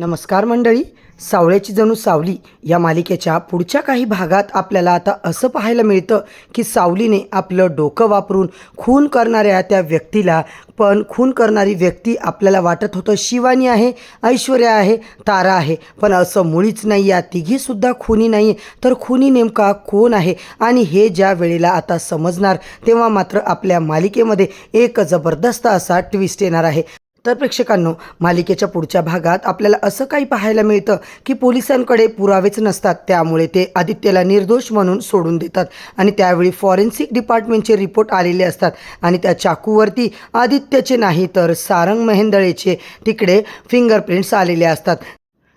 नमस्कार मंडळी सावळ्याची जणू सावली या मालिकेच्या पुढच्या काही भागात आपल्याला आता असं पाहायला मिळतं की सावलीने आपलं डोकं वापरून खून करणाऱ्या त्या व्यक्तीला पण खून करणारी व्यक्ती आपल्याला वाटत होतं शिवानी आहे ऐश्वर्या आहे तारा आहे पण असं मुळीच नाही या तिघीसुद्धा खुनी नाही तर खुनी नेमका कोण आहे आणि हे ज्या वेळेला आता समजणार तेव्हा मात्र आपल्या मालिकेमध्ये एक जबरदस्त असा ट्विस्ट येणार आहे. तर प्रेक्षकांनो मालिकेच्या पुढच्या भागात आपल्याला असं काही पाहायला मिळतं की पोलिसांकडे पुरावेच नसतात. त्यामुळे ते आदित्यला निर्दोष म्हणून सोडून देतात आणि त्यावेळी फॉरेन्सिक डिपार्टमेंटचे रिपोर्ट आलेले असतात आणि त्या चाकूवरती आदित्यचे नाही तर सारंग महेंदळेचे तिकडे फिंगरप्रिंट्स आलेले असतात.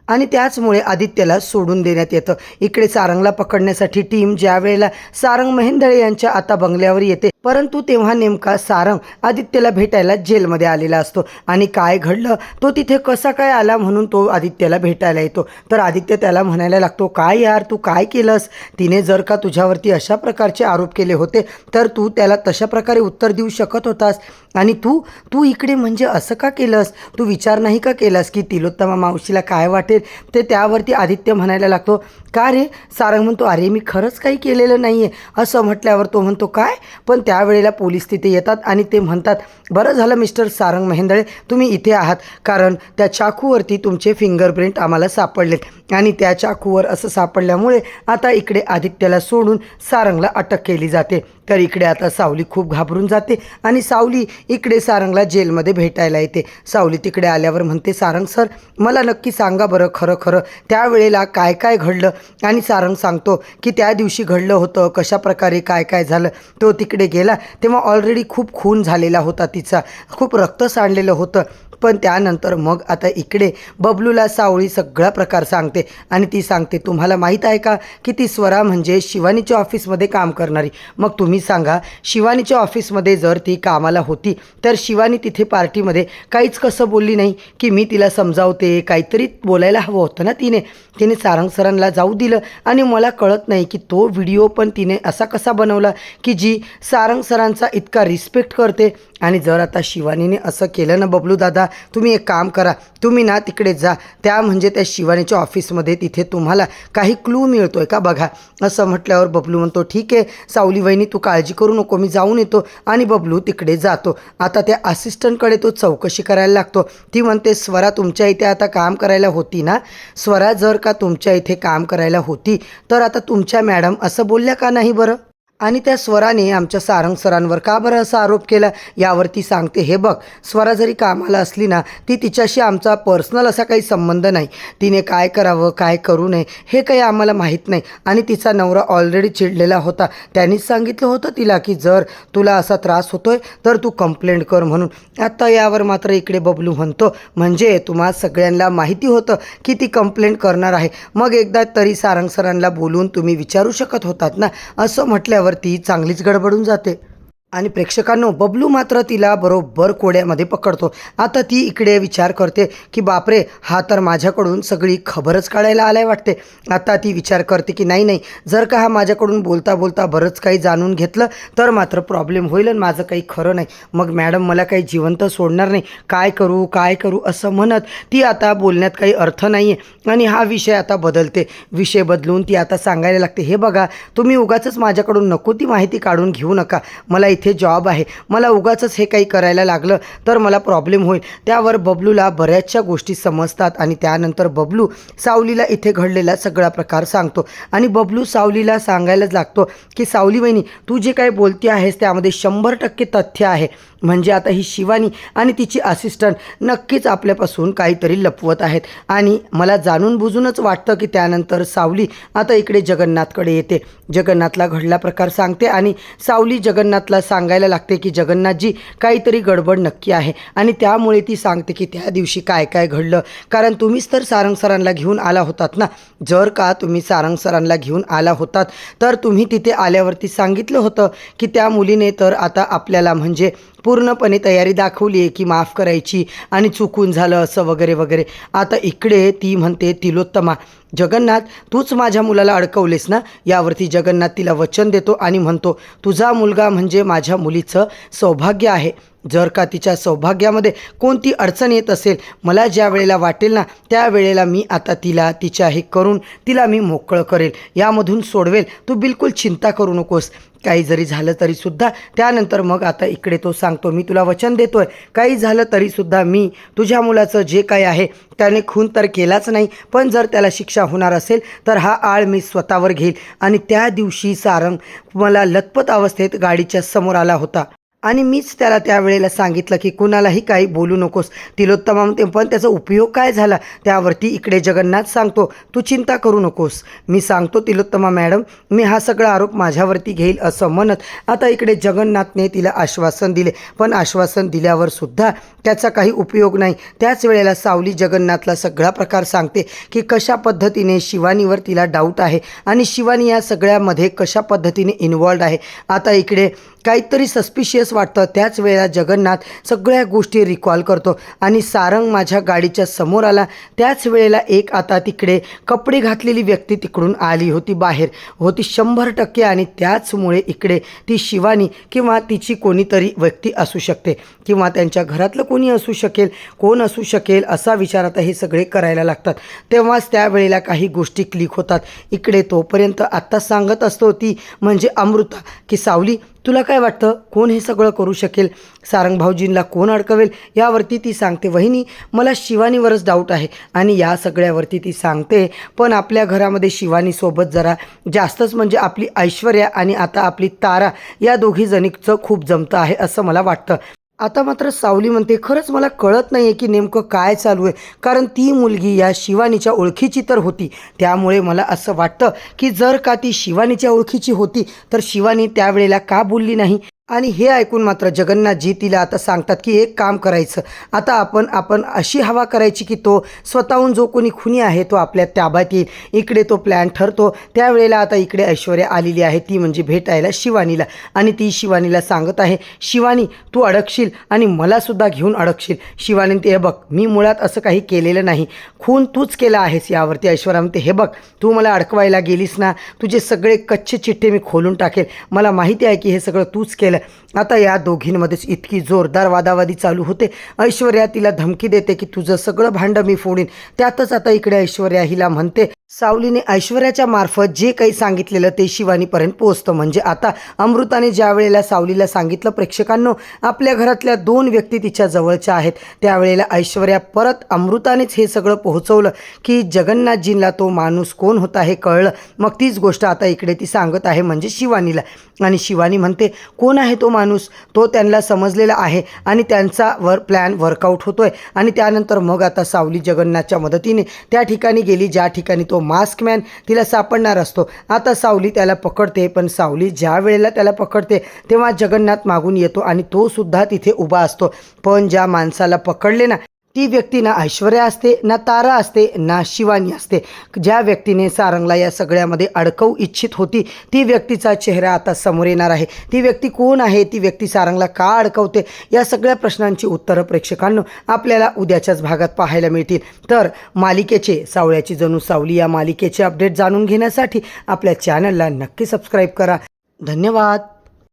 आणि त्याचमुळे आदित्यला सोडून देण्यात येतं. इकडे सारंगला पकडण्यासाठी टीम ज्या वेळेला सारंग महेंदळे यांच्या आता बंगल्यावर येते परंतु तेव्हा नेमका सारंग आदित्यला भेटायला जेलमध्ये आलेला असतो. आणि काय घडलं? तो तिथे कसा काय आला म्हणून तो आदित्यला भेटायला येतो. तर आदित्य त्याला म्हणायला लागतो काय यार तू काय केलंस? तिने जर का तुझ्यावरती अशा प्रकारचे आरोप केले होते तर तू त्याला तशा प्रकारे उत्तर देऊ शकत होतास. आणि तू तू इकडे म्हणजे असं का केलंस? तू विचार नाही का केलास की तिलोत्तमा मावशीला काय वाटेल? ते त्यावरती आदित्य म्हणायला लागतो का रे? सारंग म्हणतो अरे मी खरंच काही केलेलं नाही आहे असं म्हटल्यावर तो म्हणतो काय? पण त्या त्यावेळेला पोलीस तिथे येतात आणि ते म्हणतात बरं झालं मिस्टर सारंग महेंदळे तुम्ही इथे आहात कारण त्या चाकूवरती तुमचे फिंगरप्रिंट आम्हाला सापडलेत आणि त्या चाकूवर असं सापडल्यामुळे आता इकडे आदित्यला सोडून सारंगला अटक केली जाते. तर इकडे आता सावली खूप घाबरून जाते आणि सावली इकडे सारंगला जेलमध्ये भेटायला येते. सावली तिकडे आल्यावर म्हणते सारंग सर मला नक्की सांगा बरं खरं खरं त्यावेळेला काय काय घडलं? आणि सारंग सांगतो की त्या दिवशी घडलं होतं कशा प्रकारे काय काय झालं तो तिकडे गेला तेव्हा ऑलरेडी खूप खून झालेला होता तिचा. खूप रक्त सांडलेलं होतं. पण त्यानंतर मग आता इकडे बबलूला सावळी सगळा प्रकार सांगते. आणि ती सांगते तुम्हाला माहीत आहे का की ती स्वरा म्हणजे शिवानीच्या ऑफिसमध्ये काम करणारी? मग तुम्ही सांगा शिवानीच्या ऑफिसमध्ये जर ती कामाला होती तर शिवानी तिथे पार्टीमध्ये काहीच कसं बोलली नाही? की मी तिला समजावते काहीतरी बोलायला हवं होतं ना तिने. तिने सारंग सरांना जाऊ दिलं आणि मला कळत नाही की तो व्हिडिओ पण तिने असा कसा बनवला की जी सारंग सरांचा इतका रिस्पेक्ट करते. आणि जर आता शिवानीने असं केलं ना बबलू दादा तुम्ही एक काम करा. तुम्ही ना तिकडे जा. त्या म्हणजे त्या शिवानीच्या ऑफिसमध्ये तिथे तुम्हाला काही क्लू मिळतो आहे का बघा? असं म्हटल्यावर बबलू म्हणतो ठीक आहे सावली वहिनी तू काळजी करू नको मी जाऊन येतो. आणि बबलू तिकडे जातो. आता त्या असिस्टंटकडे तो चौकशी करायला लागतो. ती म्हणते स्वरा तुमच्या इथे आता काम करायला होती ना? स्वरा जर का तुमच्या इथे काम करायला होती तर आता तुमच्या मॅडम असं बोलल्या का नाही बरं? आणि त्या स्वराने आमच्या सारंग सरांवर का बरं असा आरोप केला? यावर ती सांगते हे बघ स्वरा जरी कामाला असली ना ती तिच्याशी आमचा पर्सनल असा काही संबंध नाही. तिने काय करावं काय करू नये हे काही आम्हाला माहीत नाही. आणि तिचा नवरा ऑलरेडी चिडलेला होता. त्यांनीच सांगितलं होतं तिला की जर तुला असा त्रास होतोय तर तू कंप्लेंट कर म्हणून. आता यावर मात्र इकडे बबलू म्हणतो. म्हणजे तुम्हा सगळ्यांना माहिती होतं की ती कंप्लेंट करणार आहे. मग एकदा तरी सारंग सरांना बोलून तुम्ही विचारू शकत होतात ना? असं म्हटल्यावर ती चांगलीच गडबडून जाते. आणि प्रेक्षकांनो बबलू मात्र तिला बरोबर कोड्यामध्ये पकडतो. आता ती इकडे विचार करते की बापरे हा तर माझ्याकडून सगळी खबरच काढायला आलाय वाटते. आता ती विचार करते की नाही नाही जर का हा माझ्याकडून बोलता बोलता बरंच काही जाणून घेतलं तर मात्र प्रॉब्लेम होईल आणि माझं काही खरं नाही. मग मॅडम मला काही जिवंत सोडणार नाही. काय करू काय करू असं म्हणत ती आता बोलण्यात काही अर्थ नाही आहे आणि हा विषय आता बदलते. विषय बदलून ती आता सांगायला लागते हे बघा तुम्ही उगाचच माझ्याकडून नको ती माहिती काढून घेऊ नका. मला इथे इथे जॉब आहे. मला उगाचच हे काही करायला लागलं तर मला प्रॉब्लेम होईल. त्यावर बबलूला बऱ्याचशा गोष्टी समजतात आणि त्यानंतर बबलू सावलीला इथे घडलेला सगळा प्रकार सांगतो. आणि बबलू सावलीला सांगायलाच लागतो की सावली बहिणी तू जे काही बोलते आहेस त्यामध्ये शंभर टक्के तथ्य आहे. म्हणजे आता ही शिवानी आणि तिची असिस्टंट नक्कीच आपल्यापासून काहीतरी लपवत आहेत. आणि मला जाणून बुजूनच वाटतं की त्यानंतर सावली आता इकडे जगन्नाथकडे येते. जगन्नाथला घडला प्रकार सांगते आणि सावली जगन्नाथला सांगायला लागते की जगन्नाथजी काहीतरी गडबड नक्की आहे. आणि त्यामुळे ती सांगते की त्या दिवशी काय काय घडलं. कारण तुम्हीच तर सारंग सरांना घेऊन आला होतात ना? जर का तुम्ही सारंग सरांना घेऊन आला होतात तर तुम्ही तिथे आल्यावरती सांगितलं होतं की त्या मुलीने तर आता आपल्याला म्हणजे पूर्णपणे तयारी दाखवली आहे की माफ करायची आणि चुकून झालं असं वगैरे वगैरे. आता इकडे ती म्हणते तिलोत्तमा जगन्नाथ तूच माझ्या मुलाला अडकवलेस ना? यावरती जगन्नाथ तिला वचन देतो आणि म्हणतो तुझा मुलगा म्हणजे माझ्या मुलीचं सौभाग्य आहे. जर का तिच्या सौभाग्यामध्ये कोणती अडचण येत असेल मला ज्या वेळेला वाटेल ना त्यावेळेला मी आता तिला तिच्या हे करून तिला मी मोकळं करेल. यामधून सोडवेल. तू बिलकुल चिंता करू नकोस. काही जरी झालं तरीसुद्धा त्यानंतर मग आता इकडे तो सांगतो मी तुला वचन देतोय. काही झालं तरीसुद्धा मी तुझ्या मुलाचं जे काही आहे त्याने खून तर केलाच नाही पण जर त्याला शिक्षा होणार असेल तर हा आळ मी स्वतःवर घेईल. आणि त्या दिवशी सारंग मला लतपत अवस्थेत गाडीच्या समोर आला होता. आणि मीच त्याला त्यावेळेला सांगितलं की कुणालाही काही बोलू नकोस तिलोत्तमा म्हणते पण त्याचा उपयोग काय झाला? त्यावरती इकडे जगन्नाथ सांगतो तू चिंता करू नकोस. मी सांगतो तिलोत्तमा मॅडम मी हा सगळा आरोप माझ्यावरती घेईल असं म्हणत आता इकडे जगन्नाथने तिला आश्वासन दिले. पण आश्वासन दिल्यावर सुद्धा त्याचा काही उपयोग नाही. त्याच वेळेला सावली जगन्नाथला सगळा प्रकार सांगते की कशा पद्धतीने शिवानीवर तिला डाऊट आहे आणि शिवानी या सगळ्यामध्ये कशा पद्धतीने इन्वॉल्ड आहे. आता इकडे काहीतरी सस्पिशियस वाटतं. त्याच वेळेला जगन्नाथ सगळ्या गोष्टी रिकॉल करतो आणि सारंग माझ्या गाडीच्या समोर आला. त्याच वेळेला एक आता तिकडे कपडे घातलेली व्यक्ती तिकडून आली होती बाहेर. होती शंभर टक्के आणि त्याचमुळे इकडे ती शिवानी किंवा तिची कोणीतरी व्यक्ती असू शकते किंवा त्यांच्या घरातलं कोणी असू शकेल कोण असू शकेल असा विचार आता हे सगळे करायला लागतात. तेव्हाच त्यावेळेला काही गोष्टी क्लिक होतात. इकडे तोपर्यंत आत्ता सांगत असतो ती म्हणजे अमृता की सावली तुला काय वाटतं? कोण हे सगळं करू शकेल? सारंग भाऊजींना कोण अडकवेल? यावरती ती सांगते वहिनी मला शिवानीवरच डाऊट आहे आणि या सगळ्यावरती ती सांगते पण आपल्या घरामध्ये शिवानीसोबत जरा जास्तच म्हणजे आपली ऐश्वर्या आणि आता आपली तारा या दोघी जणीचं खूप जमतं आहे असं मला वाटतं. आता मात्र सावली म्हणते खरंच मला कळत नाही आहे की नेमकं काय चालू आहे. कारण ती मुलगी या शिवानीच्या ओळखीची तर होती. त्यामुळे मला असं वाटतं की जर का ती शिवानीच्या ओळखीची होती तर शिवानी त्यावेळेला का बोलली नाही? आणि हे ऐकून मात्र जगन्नाथजी तिला आता सांगतात की एक काम करायचं. आता आपण आपण अशी हवा करायची की तो स्वतःहून जो कोणी खुनी आहे तो आपल्या ताब्यात येईल इकडे तो प्लॅन ठरतो. त्यावेळेला आता इकडे ऐश्वर्या आलेली आहे. ती म्हणजे भेटायला शिवानीला आणि ती शिवानीला सांगत आहे शिवानी तू अडकशील आणि मलासुद्धा घेऊन अडकशील. शिवानी ते हे बघ मी मुळात असं काही केलेलं नाही. खून तूच केला आहेस यावरती. ऐश्वर्या म्हणते हे बघ तू मला अडकवायला गेलीस ना तुझे सगळे कच्चे चिठ्ठे मी खोलून टाकेल. मला माहिती आहे की हे सगळं तूच केलं आता या दोघींमध्येच इतकी जोरदार वादावादी चालू होते. ऐश्वर्या तिला धमकी देते की तुझं सगळं भांडं मी फोडीन. त्यातच आता इकडे ऐश्वर्या हिला म्हणते सावलीने ऐश्वर्याच्या मार्फत जे काही सांगितलेलं ते शिवानीपर्यंत पोहोचतं. म्हणजे आता अमृताने ज्या वेळेला सावलीला सांगितलं प्रेक्षकांनो आपल्या घरातल्या दोन व्यक्ती तिच्या जवळच्या आहेत. त्यावेळेला ऐश्वर्या परत अमृतानेच हे सगळं पोहोचवलं की जगन्नाथजींना तो माणूस कोण होता हे कळलं. मग तीच गोष्ट आता इकडे ती सांगत आहे म्हणजे शिवानीला. आणि शिवानी म्हणते कोण आहे तो माणूस? तो त्यांना समजलेला आहे आणि त्यांचा वर प्लॅन वर्कआउट होतोय. आणि त्यानंतर मग आता सावली जगन्नाथच्या मदतीने त्या ठिकाणी गेली. ज्या ठिकाणी तो मास्क मॅन तिला सापडणार असतो. आता सावली त्याला पकडते पण सावली ज्या वेळेला त्याला पकडते तेव्हा जगन्नाथ मागून येतो आणि तो सुद्धा तिथे उभा असतो. पण ज्या माणसाला पकडले ना ती व्यक्ती ना ऐश्वर्या असते ना तारा असते ना शिवानी असते. ज्या व्यक्तीने सारंगला या सगळ्यामध्ये अडकवू इच्छित होती ती व्यक्तीचा चेहरा आता समोर येणार आहे. ती व्यक्ती कोण आहे? ती व्यक्ती सारंगला का अडकवते? या सगळ्या प्रश्नांची उत्तरं प्रेक्षकांनो आपल्याला उद्याच्याच भागात पाहायला मिळतील. तर मालिकेचे सावळ्याची जणू सावली या मालिकेचे अपडेट जाणून घेण्यासाठी आपल्या चॅनलला नक्की सबस्क्राईब करा. धन्यवाद.